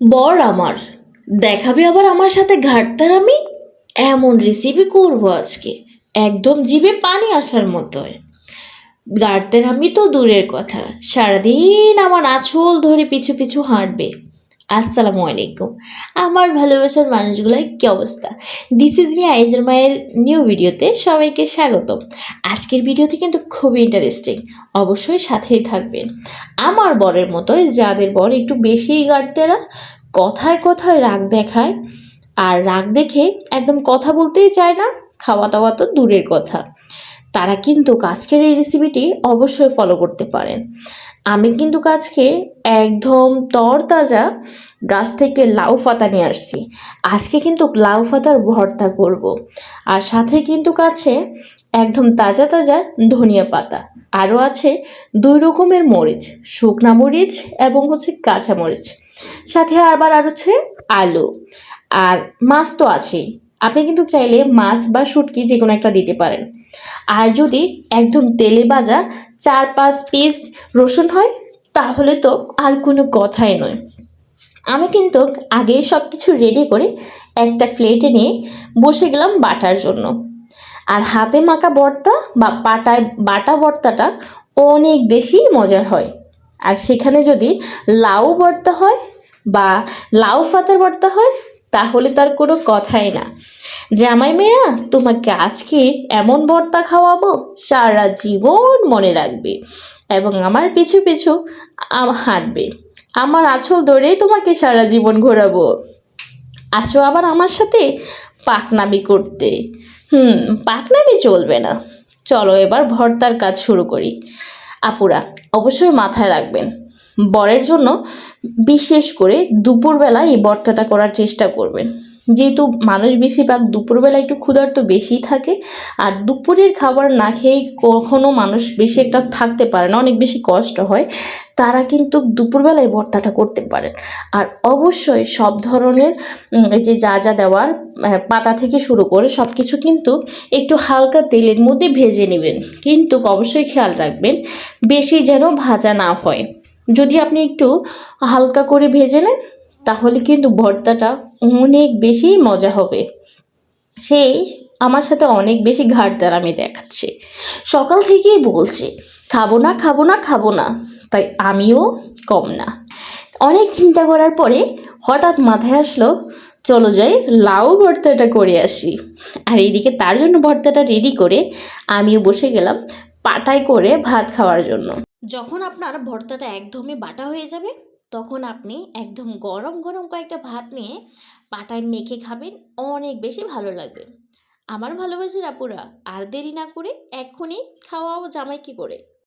বর আমার, দেখাবে আবার আমার সাথে ঘাটতার আমি? এমন রেসিপি করব আজকে, একদম জিভে পানি আসার মতো গাড়তের আমি তো দূরের কথা, সারাদিন আমার আঁচল ধরে পিছু পিছু হাঁটবে। আসসালামু আলাইকুম। আমার ভালোবাসার মানুষগুলোর কী অবস্থা? দিস ইজ মি আইজের মায়ের নিউ ভিডিওতে সবাইকে স্বাগতম। আজকের ভিডিওতে কিন্তু খুবই ইন্টারেস্টিং অবশ্যই সাথেই থাকবেন। আমার বরের মতোই, যাদের বর একটু বেশিই গাড়তেরা কথায় কথায় রাগ দেখায়, আর রাগ দেখে একদম কথা বলতেই চায় না খাওয়া দাওয়া তো দূরের কথা। তারা কিন্তু আজকের এই রেসিপিটি অবশ্যই ফলো করতে পারেন। আমি কিন্তু আজকে একদম তরতাজা গাছ থেকে লাউ পাতা নিয়ে আসছি। আজকে কিন্তু লাউ পাতার ভর্তা করব। আর সাথে কিন্তু কাছে একদম তাজা তাজা ধনিয়া পাতা। আরও আছে দুই রকমের মরিচ, শুকনা মরিচ এবং হচ্ছে কাঁচা মরিচ। সাথে আবার আর হচ্ছে আলু। আর মাছ তো আছেই। আপনি কিন্তু চাইলে মাছ বা শুটকি যে কোনো একটা দিতে পারেন। আর যদি একদম তেলে ভাজা চার পাঁচ পিস রসুন হয়, তাহলে তো আর কোনো কথাই নয়। আমি কিন্তু আগেই সব কিছু রেডি করে একটা প্লেটে নিয়ে বসে গেলাম বাটার জন্য। আর হাতে মাখা ভর্তা বা পাটায় বাটা ভর্তাটা অনেক বেশি মজার হয়। আর সেখানে যদি লাউ ভর্তা হয় বা লাউ ফাতার ভর্তা হয়, তাহলে তার কোনো কথাই না। জামাই মেয়া, তোমাকে আজকে এমন ভর্তা খাওয়াবো, সারা জীবন মনে রাখবে এবং আমার পিছু পিছু হাঁটবে। আমার আঁচল ধরেই তোমাকে সারা জীবন ঘোরাবো। আসো আবার আমার সাথে পাকনামি করতে। হুম, পাকনামি চলবে না। চলো এবার ভর্তার কাজ শুরু করি। আপুরা, অবশ্যই মাথায় রাখবেন, বরের জন্য বিশেষ করে দুপুরবেলা এই ভর্তাটা করার চেষ্টা করবেন। যেহেতু মানুষ বেশিরভাগ দুপুরবেলা একটু ক্ষুধার্ত বেশি থাকে, আর দুপুরের খাবার না খেয়ে কখনও মানুষ বেশি একটা থাকতে পারে না, অনেক বেশি কষ্ট হয়, তারা কিন্তু দুপুরবেলায় ভর্তাটা করতে পারেন। আর অবশ্যই সব ধরনের যে যা যা দেওয়ার পাতা থেকে শুরু করে সব কিছু কিন্তু একটু হালকা তেলের মধ্যে ভেজে নেবেন। কিন্তু অবশ্যই খেয়াল রাখবেন, বেশি যেন ভাজা না হয়। যদি আপনি একটু হালকা করে ভেজে নেন তাহলে কিন্তু ভর্তাটা অনেক বেশি মজা হবে। সেই আমার সাথে অনেক বেশি ঘাটতার আমি দেখাচ্ছে। সকাল থেকেই বলছে, খাব না খাব না খাব না। তাই আমিও কম না। অনেক চিন্তা করার পরে হঠাৎ মাথায় আসলো, চলো যাই, লাউ ভর্তাটা করে আসি। আর এইদিকে তার জন্য ভর্তাটা রেডি করে আমিও বসে গেলাম পাটায় করে ভাত খাওয়ার জন্য। যখন আপনার ভর্তাটা একদমই বাটা হয়ে যাবে তখন আপনি একদম গরম গরম কয়েকটা ভাত নিয়ে পাটায় মেখে খাবেন, অনেক বেশি ভালো লাগবে। আমার ভালোবাসার আপুরা, আর দেরি না করে এক্ষুনি খাওয়াও জামাই কি করে।